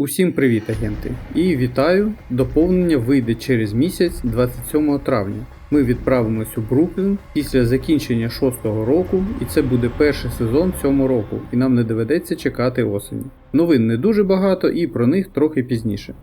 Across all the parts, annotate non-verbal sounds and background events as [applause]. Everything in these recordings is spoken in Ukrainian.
Усім привіт, агенти! І вітаю! Доповнення вийде через місяць 27 травня. Ми відправимось у Бруклін після закінчення шостого року, і це буде перший сезон цьому року, і нам не доведеться чекати осені. Новин не дуже багато і про них трохи пізніше.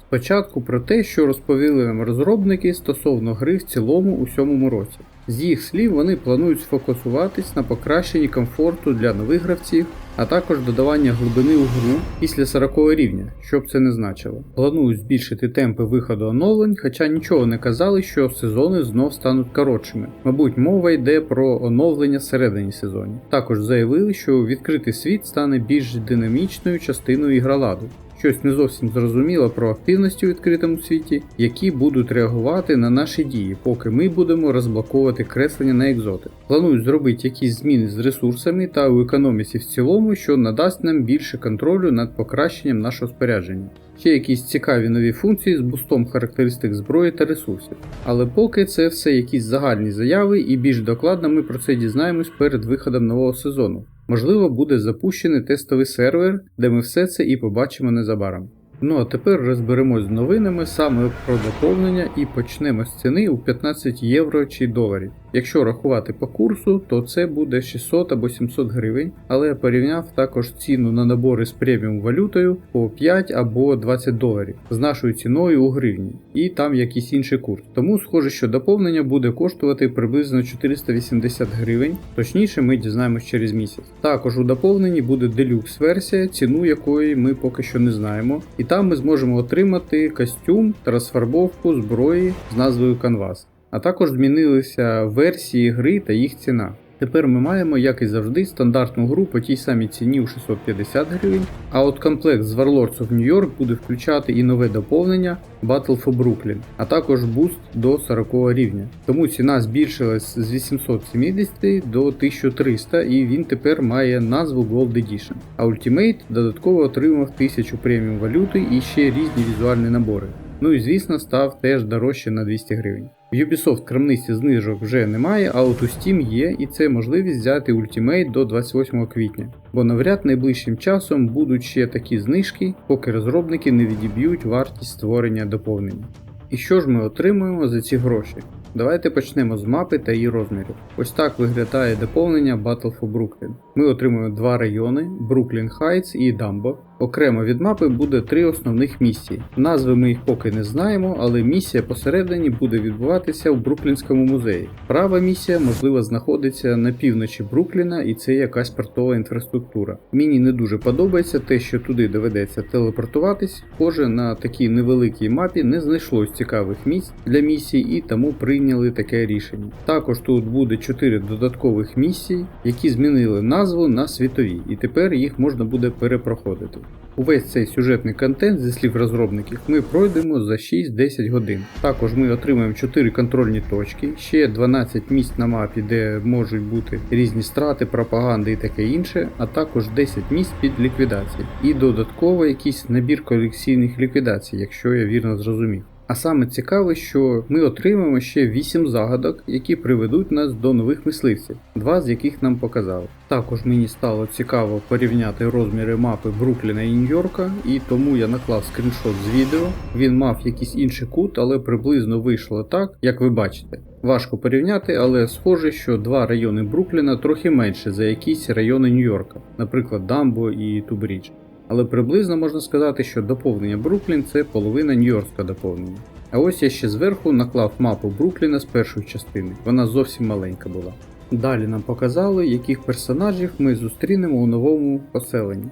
Спочатку про те, що розповіли нам розробники стосовно гри в цілому у сьомому році. З їх слів, вони планують сфокусуватись на покращенні комфорту для нових гравців, а також додавання глибини у гру після 40 рівня, що б це не значило. Планують збільшити темпи виходу оновлень, хоча нічого не казали, що сезони знов стануть коротшими. Мабуть, мова йде про оновлення всередині сезонів. Також заявили, що відкритий світ стане більш динамічною частиною ігроладу. Щось не зовсім зрозуміло про активності у відкритому світі, які будуть реагувати на наші дії, поки ми будемо розблоковувати креслення на екзоти. Планують зробити якісь зміни з ресурсами та у економіці в цілому, що надасть нам більше контролю над покращенням нашого спорядження. Ще якісь цікаві нові функції з бустом характеристик зброї та ресурсів. Але поки це все якісь загальні заяви, і більш докладно ми про це дізнаємось перед виходом нового сезону. Можливо, буде запущений тестовий сервер, де ми все це і побачимо незабаром. Ну а тепер розберемось з новинами саме про доповнення і почнемо з ціни у 15 євро чи доларів. Якщо рахувати по курсу, то це буде 600 або 700 гривень, але я порівняв також ціну на набори з преміум валютою по 5 або 20 доларів з нашою ціною у гривні, і там якийсь інший курс. Тому схоже, що доповнення буде коштувати приблизно 480 гривень, точніше ми дізнаємось через місяць. Також у доповненні буде делюкс версія, ціну якої ми поки що не знаємо, і там ми зможемо отримати костюм та розфарбовку зброї з назвою Canvas а також змінилися версії гри та їх ціна. Тепер ми маємо, як і завжди, стандартну гру по тій самій ціні у 650 гривень, а от комплект з Warlords of New York буде включати і нове доповнення Battle for Brooklyn, а також буст до 40 рівня. Тому ціна збільшилась з 870 до 1300 і він тепер має назву Gold Edition. А Ultimate додатково отримав 1000 преміум валюти і ще різні візуальні набори. Ну і звісно став теж дорожче на 200 гривень. В Ubisoft крамниці знижок вже немає, а от у Steam є, і це можливість взяти Ultimate до 28 квітня. Бо навряд найближчим часом будуть ще такі знижки, поки розробники не відіб'ють вартість створення доповнення. І що ж ми отримуємо за ці гроші? Давайте почнемо з мапи та її розмірів. Ось так виглядає доповнення Battle for Brooklyn. Ми отримуємо два райони Brooklyn Heights і Дамбо. Окремо від мапи буде три основних місії. Назви ми їх поки не знаємо, але місія посередині буде відбуватися в Бруклінському музеї. Права місія, можливо, знаходиться на півночі Брукліна і це якась портова інфраструктура. Мені не дуже подобається те, що туди доведеться телепортуватись, схоже на такій невеликій мапі не знайшлось цікавих місць для місій і тому прийняли таке рішення. Також тут буде 4 додаткових місії, які змінили назву на світові, і тепер їх можна буде перепроходити. Увесь цей сюжетний контент, зі слів розробників, ми пройдемо за 6-10 годин. Також ми отримаємо 4 контрольні точки, ще 12 місць на мапі, де можуть бути різні страти, пропаганди і таке інше, а також 10 місць під ліквідації. І додатково якийсь набір колекційних ліквідацій, якщо я вірно зрозумів. А саме цікаве, що ми отримаємо ще 8 загадок, які приведуть нас до нових мисливців, два з яких нам показали. Також мені стало цікаво порівняти розміри мапи Брукліна і Нью-Йорка, і тому я наклав скріншот з відео. Він мав якийсь інший кут, але приблизно вийшло так, як ви бачите. Важко порівняти, але схоже, що два райони Брукліна трохи менше за якісь райони Нью-Йорка, наприклад, Дамбо і Тубрідж. Але приблизно можна сказати, що доповнення Бруклін це половина Нью-Йоркського доповнення. А ось я ще зверху наклав мапу Брукліна з першої частини, вона зовсім маленька була. Далі нам показали, яких персонажів ми зустрінемо у новому поселенні.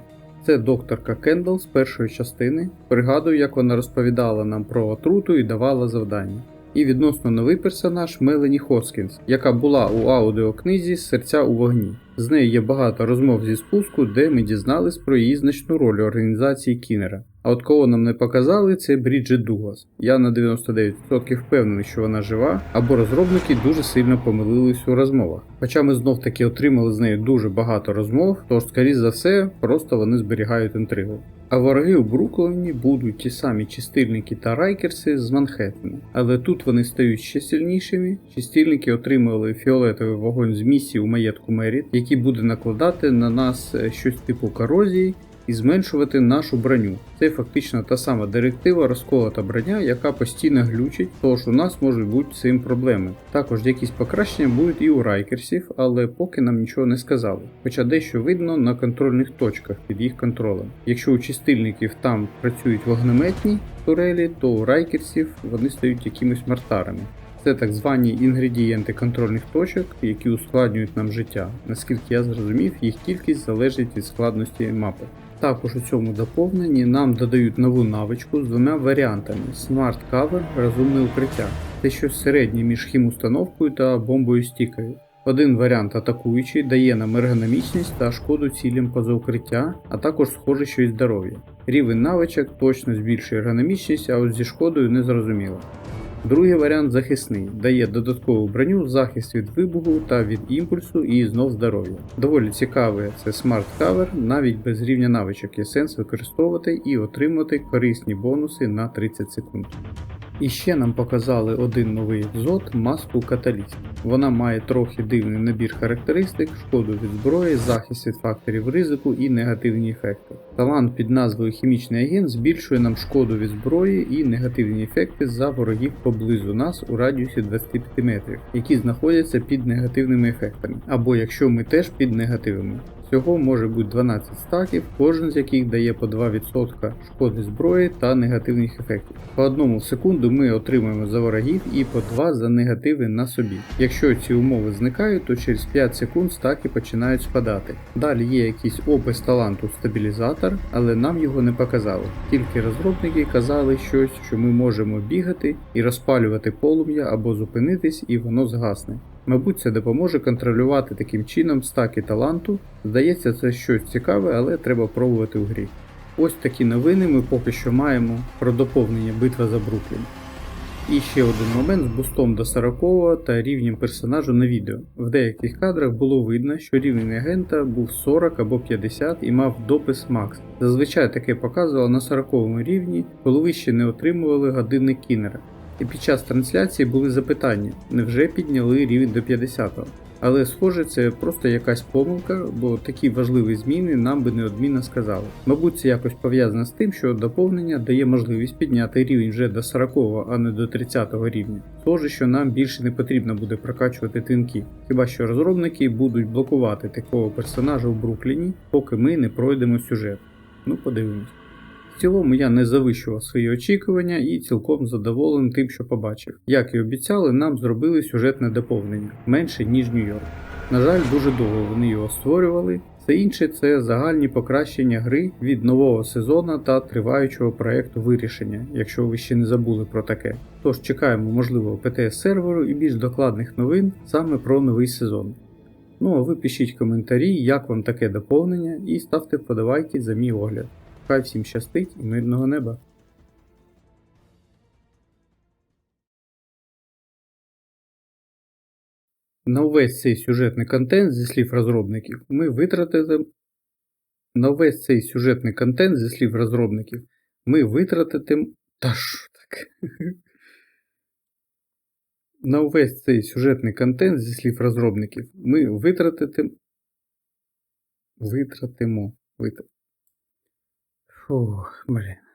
Це докторка Кендал з першої частини. Пригадую, як вона розповідала нам про отруту і давала завдання. І відносно новий персонаж Мелені Хоскінс, яка була у аудіокнизі Серця у вогні. З нею є багато розмов зі спуску, де ми дізнались про її значну роль організації Кінера. А от кого нам не показали, це Бріджит Дуглас. Я на 99% впевнений, що вона жива, або розробники дуже сильно помилились у розмовах. Хоча ми знов таки отримали з нею дуже багато розмов, тож, скоріш за все, просто вони зберігають інтригу. А вороги у Брукліні будуть ті самі чистильники та райкерси з Манхеттена. Але тут вони стають ще сильнішими. Чистильники отримали фіолетовий вогонь з місії у маєтку Меріт, який буде накладати на нас щось типу корозії і зменшувати нашу броню. Це фактично та сама директива розколота броня, яка постійно глючить, тож у нас можуть бути цим проблеми. Також якісь покращення будуть і у райкерсів, але поки нам нічого не сказали. Хоча дещо видно на контрольних точках під їх контролем. Якщо у чистильників там працюють вогнеметні турелі, то у райкерсів вони стають якимись мартарами. Це так звані інгредієнти контрольних точок, які ускладнюють нам життя. Наскільки я зрозумів, їх кількість залежить від складності мапи. Також у цьому доповненні нам додають нову навичку з двома варіантами: Smart Cover розумне укриття. Це щось середнє між хімустановкою та бомбою стікою. Один варіант атакуючий дає нам ергономічність та шкоду цілям поза укриття, а також схоже, що й здоров'я. Рівень навичок точно збільшує ергономічність, а от зі шкодою не зрозуміло. Другий варіант захисний, дає додаткову броню, захист від вибуху та від імпульсу і знов здоров'я. Доволі цікаве це Smart Cover, навіть без рівня навичок є сенс використовувати і отримати корисні бонуси на 30 секунд. І ще нам показали один новий епізод маску Каталіст. Вона має трохи дивний набір характеристик, шкоду від зброї, захист від факторів ризику і негативні ефекти. Талант під назвою Хімічний агент збільшує нам шкоду від зброї і негативні ефекти за ворогів поблизу нас у радіусі 25 метрів, які знаходяться під негативними ефектами, або якщо ми теж під негативами. Всього може бути 12 стаків, кожен з яких дає по 2% шкоди зброї та негативних ефектів. По одному в секунду ми отримуємо за ворогів і по 2 за негативи на собі. Якщо ці умови зникають, то через 5 секунд стаки починають спадати. Далі є якийсь опис таланту стабілізатор, але нам його не показали. Тільки розробники казали щось, що ми можемо бігати і розпалювати полум'я або зупинитись, і воно згасне. Мабуть, це допоможе контролювати таким чином стаки таланту. Здається, це щось цікаве, але треба пробувати у грі. Ось такі новини ми поки що маємо про доповнення битва за Бруклін. І ще один момент з бустом до 40 та рівнем персонажу на відео. В деяких кадрах було видно, що рівень агента був 40 або 50 і мав допис Макс. Зазвичай таке показувало на 40 рівні, коли ви ще не отримували годинник кінера. І під час трансляції були запитання, невже підняли рівень до 50-го. Але схоже, це просто якась помилка, бо такі важливі зміни нам би неодмінно сказали. Мабуть, це якось пов'язано з тим, що доповнення дає можливість підняти рівень вже до 40-го, а не до 30-го рівня. Схоже, що нам більше не потрібно буде прокачувати тинки, хіба що розробники будуть блокувати такого персонажа в Брукліні, поки ми не пройдемо сюжет. Ну, подивимось. В цілому я не завищував свої очікування і цілком задоволений тим, що побачив. Як і обіцяли, нам зробили сюжетне доповнення менше ніж Нью-Йорк. На жаль, дуже довго вони його створювали. Все інше це загальні покращення гри від нового сезону та триваючого проекту вирішення, якщо ви ще не забули про таке. Тож чекаємо можливого ПТС серверу і більш докладних новин саме про новий сезон. Ну а ви пишіть коментарі, як вам таке доповнення, і ставте вподобайки за мій огляд. Хай всім щастить і мирного неба. На увесь цей сюжетний контент, зі слів розробників, ми витратили. На увесь цей сюжетний контент, зі слів розробників, ми витратитим. Та що так? [laughs] На увесь цей сюжетний контент, зі слів розробників, ми витратитим. Витратимо. Витратимо. Фух, блін.